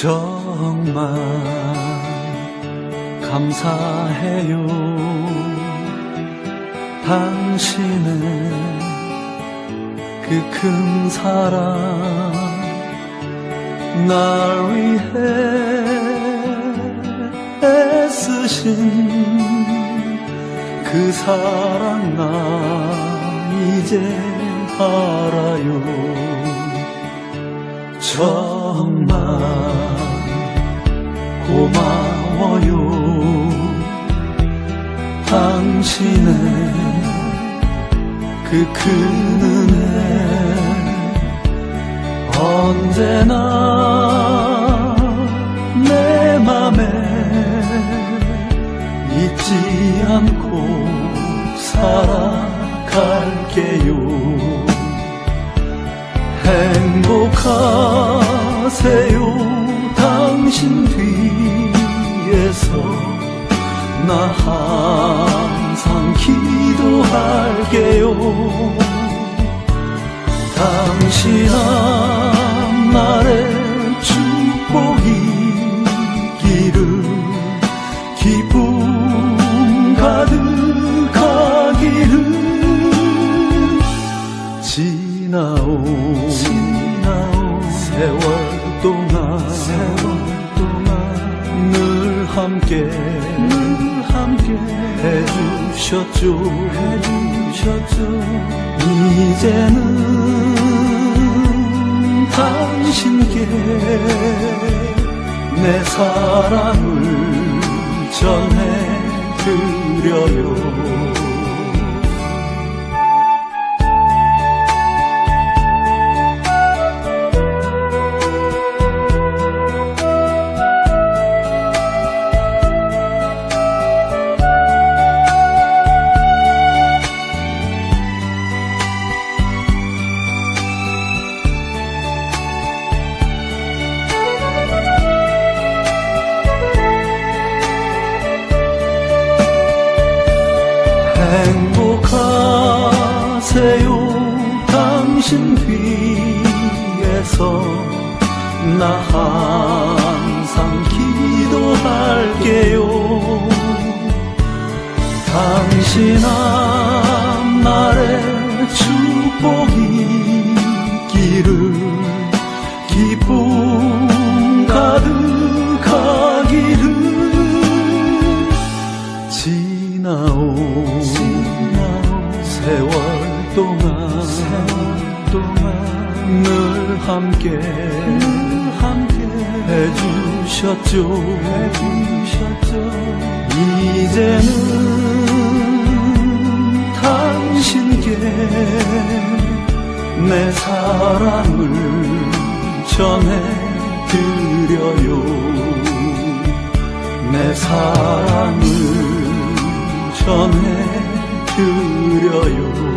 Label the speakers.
Speaker 1: 정말 감사해요. 당신의 그 큰 사랑 날 위해 애쓰신 그 사랑 나 이제 알아요 정말 고마워요. 당신의 그큰 은혜 언제나 내 맘에 잊지 않고 살아갈게요 행복하세요. 당신 뒤에서 나 항상 기도할게요. 당신 앞날에 축복이기를 기쁨 가득하기를 지나온, 세월 동안, 늘 함께, 늘 함께 해주셨죠. 해주셨죠. 이제는 당신께 내 사랑을 전해드려요. 행복하세요. 당신 뒤에서 나 항상 기도할게요. 당신 앞 함께, 해주셨죠. 이제는 당신께 내 사랑을 전해드려요. 내 사랑을 전해드려요.